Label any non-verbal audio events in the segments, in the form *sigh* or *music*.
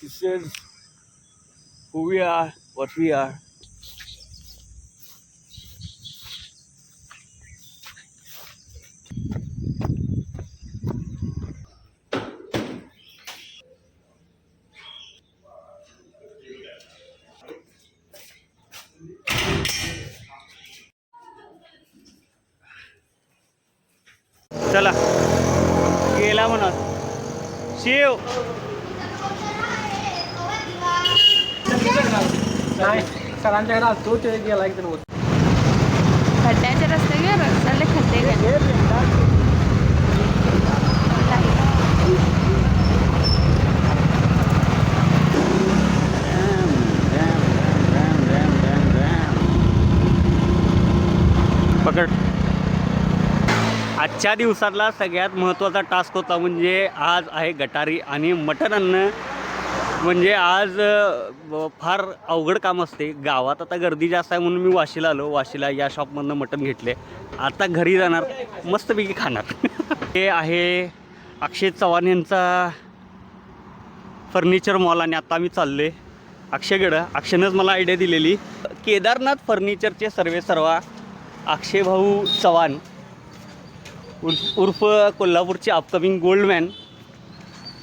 This is who we are, what we are. चला गेला म्हणत शिव नाही सरांच्याकडे असतो ते गेला एक दिन खड्ड्याचे रस्ते गे रस्त्याले खड्डे गे पकड. आजच्या दिवसातला सगळ्यात महत्त्वाचा टास्क होता म्हणजे आज आहे गटारी आणि मटण आणणं म्हणजे आज फार अवघड काम असते. गावात आता गर्दी जास्त आहे म्हणून मी वाशीला आलो. वाशीला या शॉपमधनं मटण घेतले. आता घरी जाणार. मस्तपैकी खाणार. *laughs* हे आहे अक्षय चव्हाण यांचा फर्निचर मॉल आणि आता आम्ही चाललो आहे अक्षयकडं अक्षयनंच मला आयडिया दिलेली. केदारनाथ फर्निचरचे सर्वे सर्वा अक्षय भाऊ चव्हाण उर्फ उर्फ कोल्हापूरचे अपकमिंग गोल्डमॅन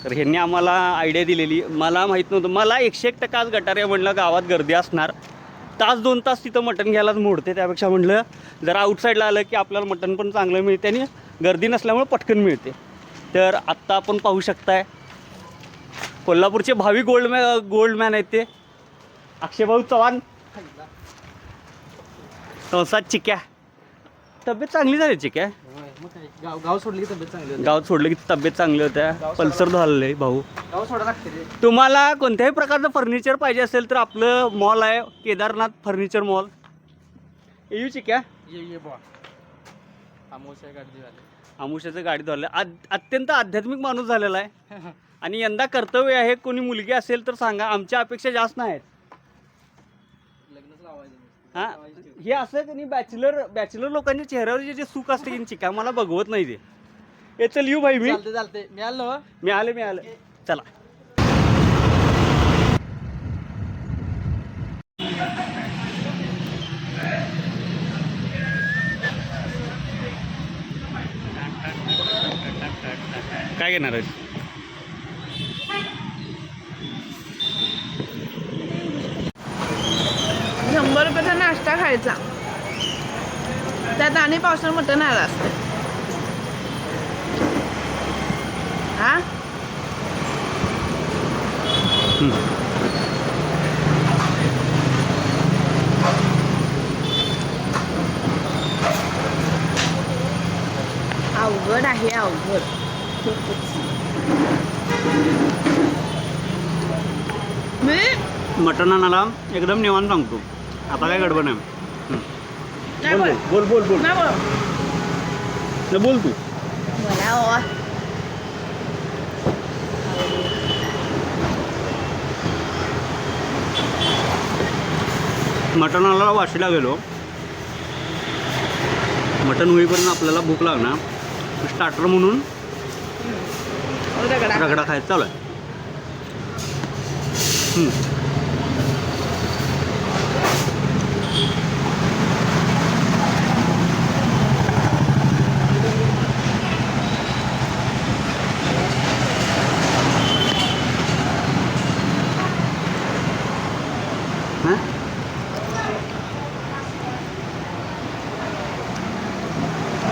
तर ह्यांनी आम्हाला आयडिया दिलेली. मला माहीत नव्हतं. मला एकशे एक टक्का आज गटारे म्हणलं गावात गर्दी असणार. तास दोन तास तिथं मटण घ्यायलाच मोडते. त्यापेक्षा म्हटलं जर आउटसाईडला आलं की आपल्याला मटण पण चांगलं मिळते आणि गर्दी नसल्यामुळे पटकन मिळते. तर आत्ता आपण पाहू शकताय कोल्हापूरचे भावी गोल्ड गोल्डमॅ गोल्डमॅन आहेत ते. अक्षयभाऊ चव्हाण. संसाद चिक्या. तब्येत चांगली झाली चिक्या? मग काय? गाव गाव सोडली की तब्येत चांगली होती? गावात सोडलं की तब्येत चांगली होत्या. पल्सर झालेलं आहे भाऊ. गाव सोडा लागते रे. तुम्हाला कोणत्याही प्रकारचं फर्निचर पाहिजे असेल तर आपलं मॉल आहे केदारनाथ फर्निचर मॉल येऊ चिक्या ये ये बुवा. गाडी झाली आमुष्याचं गाडी धरलं आद अत्यंत आध्यात्मिक माणूस झालेला आहे. *laughs* आणि यंदा कर्तव्य आहे कोणी मुलगी असेल तर सांगा आमच्या अपेक्षा जास्त नाहीत. हां हे असं की नाही बॅचलर बॅचलर लोकांच्या चेहऱ्यावर जे जे सुख असते की नाही चिका मला बघवत नाही ते. हे चल येऊ भाई मी. चालते चालते मी आलो मी आले मी आले. चला. काय घेणार आहेस? त्यात आणि पावसाळ मटण आलं असतं. हा? अवघड आहे अवघड. मी? मटण आणाला एकदम निवांत सांगतो. आता काय गडबड आहे. नाही बोल बोल बोल बोल. बोल. नाही बोल बोल बोल तू ओ मटणाला वाशीला गेलो. मटण होईपर्यंत आपल्याला भूक लागणार. स्टार्टर म्हणून रगडा रगडा खायचा चालू आहे. हं. हं?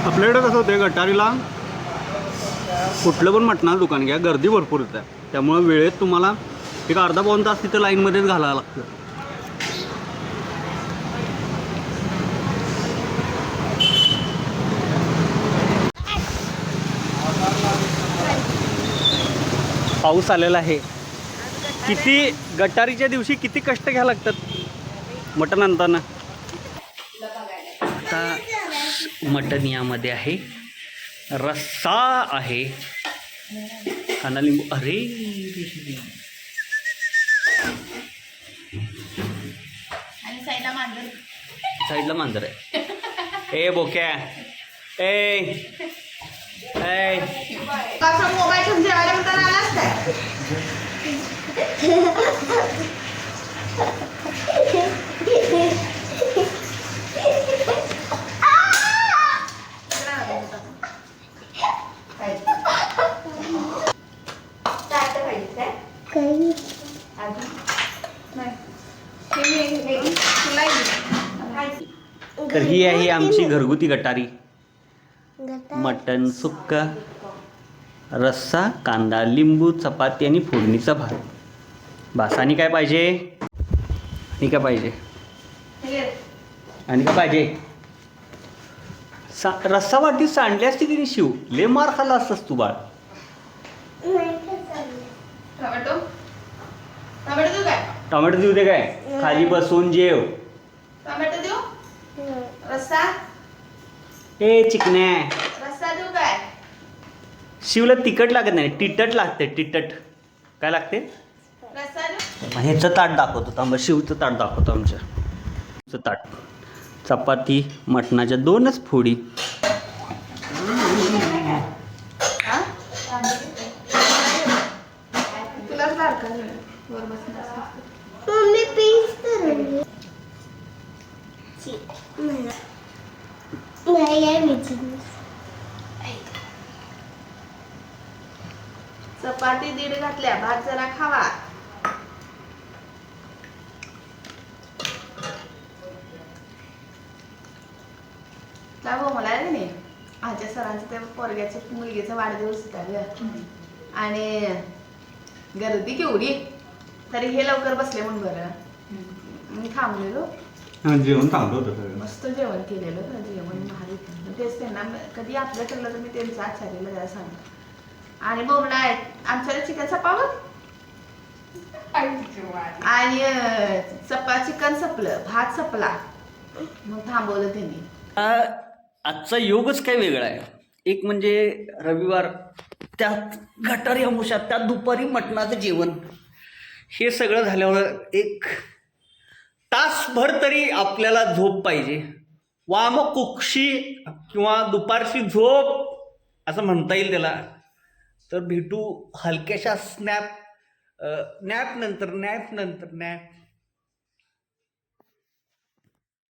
आपल्याकडे कसं होतं गटारीला कुठलं पण मटणाचं दुकान घ्या गर्दी भरपूर येते त्यामुळं वेळेत तुम्हाला एक अर्धा पाऊण तास तिथं लाईनमध्येच घालावं लागतं पाऊस आलेला आहे किती गटारीच्या दिवशी किती कष्ट घ्यावं लागतात? मटण आणताना. आता मटण यामध्ये आहे. रस्सा आहे. कांदा लिंबू अरे साईडला मांजर आहे. ए बोक्या. ए. ए. मोबाईल तर ही आहे आमची घरगुती गटारी. मटन सुक्का रस्सा कांदा लिंबू चपाती आणि फोडणीचा भात. बस आणि काय पाहिजे? आणि काय पाहिजे? आणि काय पाहिजे? सा रस्सा वाटी सांडली असती नाही शिव? ले मार खाल्ला असतास तू बाळ. टोमॅटो? टोमॅटो देऊ काय? टोमॅटो देऊ दे काय? खाली बसून जेव. टोमॅटो देऊ? रस्सा ए चिकण्या रस्सा देऊ काय शिवला तिखट लागत नाही तिटट लागते तिटट. काय लागते? रस्सा देऊ मग ह्याचं ताट दाखवतो थांबा शिवचं ताट दाखवतो आमच्या. शिवचं ताट. चपाती मटणाच्या दोनच फोडी. हा? तुलाच बारका वर बसून मम्मी प्लीज करूंगी नाही आहे मी चपाती दीड घातल्या भात जरा खावा. मला नाही? आजच्या सरांचं त्या पोरग्याच्या मुलगीचा वाढदिवस होता ग. आणि गर्दी केवढी? तरी हे लवकर बसले म्हणून बरं. मी थांबलेलो. जेवण थांबलो होतं मस्त जेवण केलेलं. जेवण भारी. तेच त्यांना कधी आपलं केलं तर मी त्यांचं आचार्याला जरा सांगतो. आणि बोमला आहेत. आमच्याकडे चिकन सपावं? आणि अं, चिकन सपलं भात सपला. मग थांबवलं त्यांनी. आजचा योगच काय वेगळा आहे. एक म्हणजे रविवार त्यात गटर अंशात त्यात दुपारी मटणाचं जेवण. हे सगळं झाल्यावर एक तासभर तरी आपल्याला झोप पाहिजे. वामकुक्षी कुक्षी किंवा दुपारची झोप असं म्हणता येईल त्याला. तर भेटू हलक्याशा स्नॅप नॅप नंतर नॅप नंतर नॅप